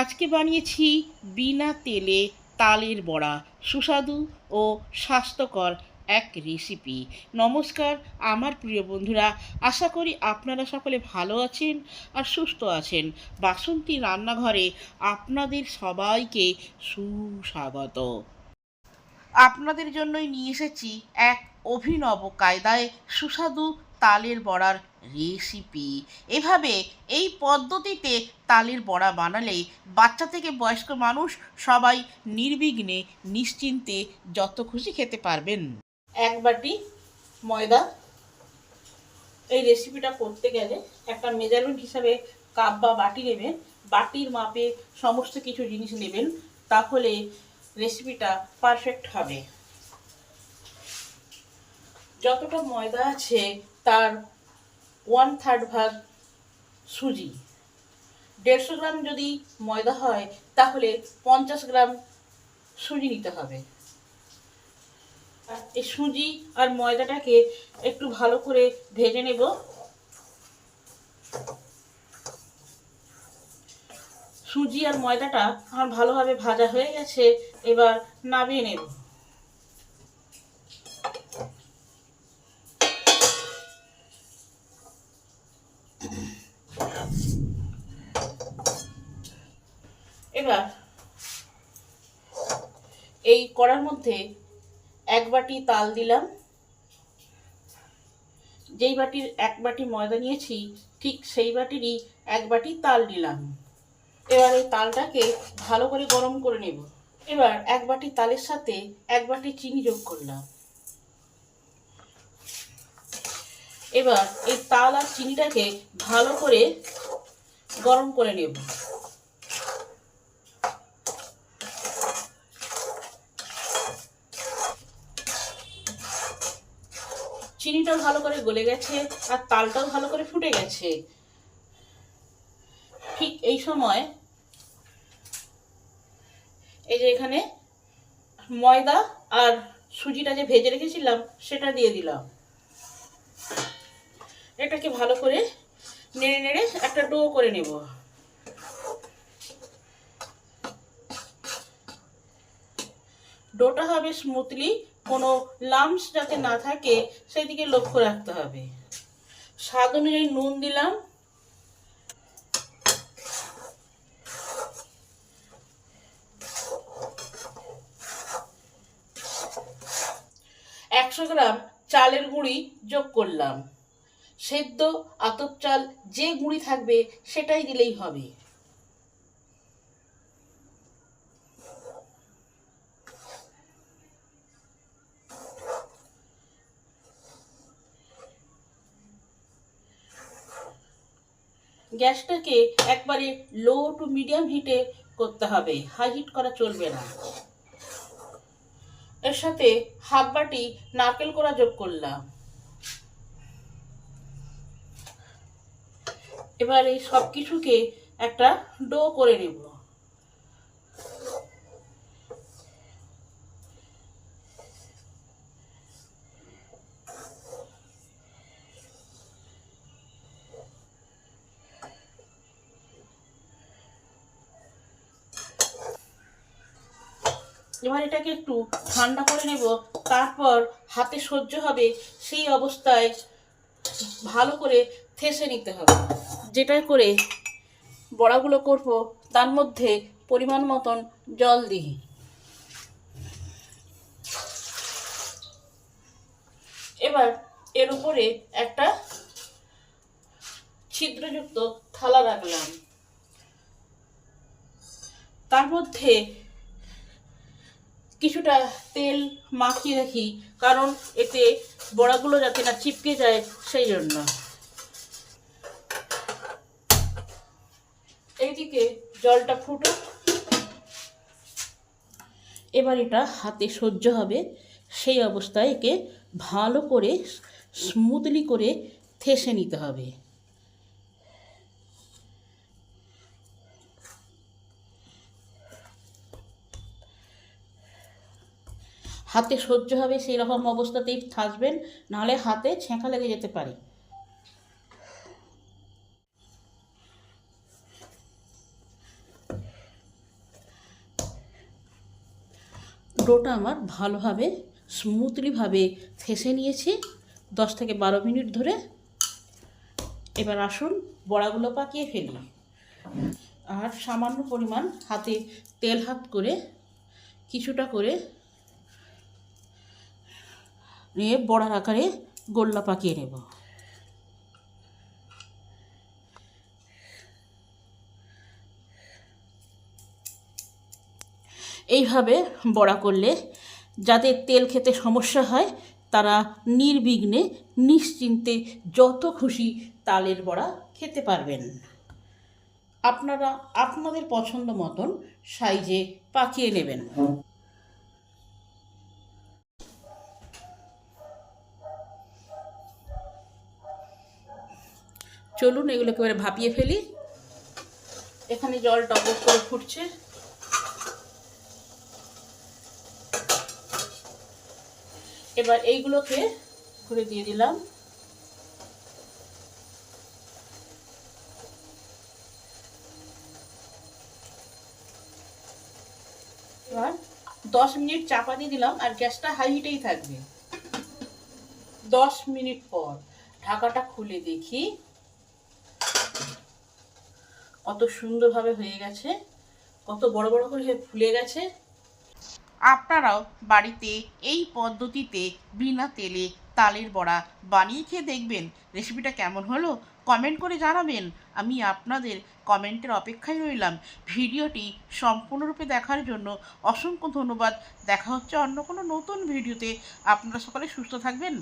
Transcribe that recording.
আজকে বানিয়েছি বিনা তেলে তালের বড়া, সুস্বাদু ও স্বাস্থ্যকর এক রেসিপি নমস্কার, আমার প্রিয় বন্ধুরা, আশা করি আপনারা সকলে ভালো আছেন আর সুস্থ আছেন। বাসন্তী রান্নাঘরে আপনাদের সবাইকে সুস্বাগত। আপনাদের জন্যই নিয়ে এসেছি এক অভিনব কায়দায় সুস্বাদু তালের বড়ার রেসিপি এভাবে এই পদ্ধতিতে তালের বড়া বানালে বাচ্চা থেকে বয়স্ক মানুষ সবাই নির্বিঘ্নে, নিশ্চিন্তে যত খুশি খেতে পারবেন। এক বাটি ময়দা। এই রেসিপিটা করতে গেলে একটা মেজারমেন্ট হিসাবে কাপ বা বাটি নেবেন। বাটির মাপে সমস্ত কিছু জিনিস নেবেন, তাহলে রেসিপিটা পারফেক্ট হবে। যতটা ময়দা আছে, তার ওয়ান থার্ড ভাগ সুজি। দেড়শো গ্রাম যদি ময়দা হয়, তাহলে পঞ্চাশ গ্রাম সুজি নিতে হবে। আর এই সুজি আর ময়দাটাকে একটু ভালো করে ভেজে নেব। সুজি আর ময়দাটা আমার ভালোভাবে ভাজা হয়ে গেছে, এবার নামিয়ে নেব। এবার এই কড়ার মধ্যে এক বাটি তাল দিলাম। যেই বাটির এক বাটি ময়দা নিয়েছি, ঠিক সেই বাটিরই এক বাটি তাল দিলাম। এবার এই তালটাকে ভালো করে গরম করে নেব। এবার এক বাটি তালের সাথে এক বাটি চিনি যোগ করলাম। এবার এই তাল আর চিনিটাকে ভালো করে গরম করে নেব। চিনিটাও ভালো করে গলে গেছে আর তালটাও ভালো করে ফুটে গেছে। ঠিক এই সময় এই যে এখানে ময়দা আর সুজিটা যে ভেজে রেখেছিলাম, সেটা দিয়ে দিলাম। এটাকে ভালো করে নেড়ে নেড়ে একটা ডো করে নেব। ডোটা হবে স্মুথলি কোনো লামস যাতে না থাকে, সেদিকে লক্ষ্য রাখতে হবে। স্বাদ অনুযায়ী নুন দিলাম। একশো গ্রাম চালের গুঁড়ি যোগ করলাম। সেদ্ধ আতপ চাল যে গুঁড়ি থাকবে, সেটাই দিলেই হবে। গ্যাসটাকে একবারে লো টু মিডিয়াম হিটে করতে হবে। হাই হিট করা চলবে না। এর সাথে হাফ বাটি নারকেল কোড়া যোগ করলাম। এবার এই সব কিছুকে একটা ডো করে নেব। এবার এটাকে একটু ঠান্ডা করে নেব, তারপর হাতে সহ্য হবে সেই অবস্থায় ভালো করে থেসে নিতে হবে। যেটা করে বড়াগুলো করব, তার মধ্যে পরিমাণ মতন জল দিই। এবার এর উপরে একটা ছিদ্রযুক্ত থালা রাখলাম। তার মধ্যে কিছুটা তেল মাখিয়ে রাখি, কারণ এতে বড়াগুলো যাতে না চিপকে যায় সেই জন্য। এইদিকে জলটা ফুটো এবার এটা হাতে সহ্য হবে। সেই অবস্থায় একে ভালো করে স্মুথলি করে থেসে নিতে হবে। হাতে সহ্য হবে সেই রকম অবস্থাতেই থাকবেন, নাহলে হাতে ছেঁকা লেগে যেতে পারে। ডোটা আমার ভালোভাবে, স্মুথলিভাবে ফেসে নিয়েছি। দশ থেকে বারো মিনিট ধরে এবার আসুন, বড়াগুলো পাকিয়ে ফেলি। আর সামান্য পরিমাণ হাতে তেল হাত করে কিছুটা করে নিয়ে বড়ার আকারে গোল্লা পাকিয়ে নেব। এইভাবে বড়া করলে যাদের তেল খেতে সমস্যা হয়, তারা নির্বিঘ্নে নিশ্চিন্তে যত খুশি তালের বড়া খেতে পারবেন। আপনারা, আপনাদের পছন্দ মতন সাইজে পাকিয়ে নেবেন। চলুন এগুলোকে এবারে ভাপিয়ে ফেলি। এখানে জল টপক করে ফুটছে। এবার এইগুলোকে করে দিয়ে দিলাম। এবার দশ মিনিট চাপা দিয়ে দিলাম আর গ্যাসটা হাই হিটেই থাকবে। দশ মিনিট পর ঢাকাটা খুলে দেখি। কত সুন্দরভাবে হয়ে গেছে, কত বড় বড় করে ফুলে গেছে। আপনারাও বাড়িতে এই পদ্ধতিতে বিনা তেলে তালের বড়া বানিয়ে খেয়ে দেখবেন রেসিপিটা কেমন হলো? কমেন্ট করে জানাবেন। আমি আপনাদের কমেন্টের অপেক্ষায় রইলাম। ভিডিওটি সম্পূর্ণরূপে দেখার জন্য অসংখ্য ধন্যবাদ। দেখা হচ্ছে অন্য কোনো নতুন ভিডিওতে। আপনারা সকলে সুস্থ থাকবেন।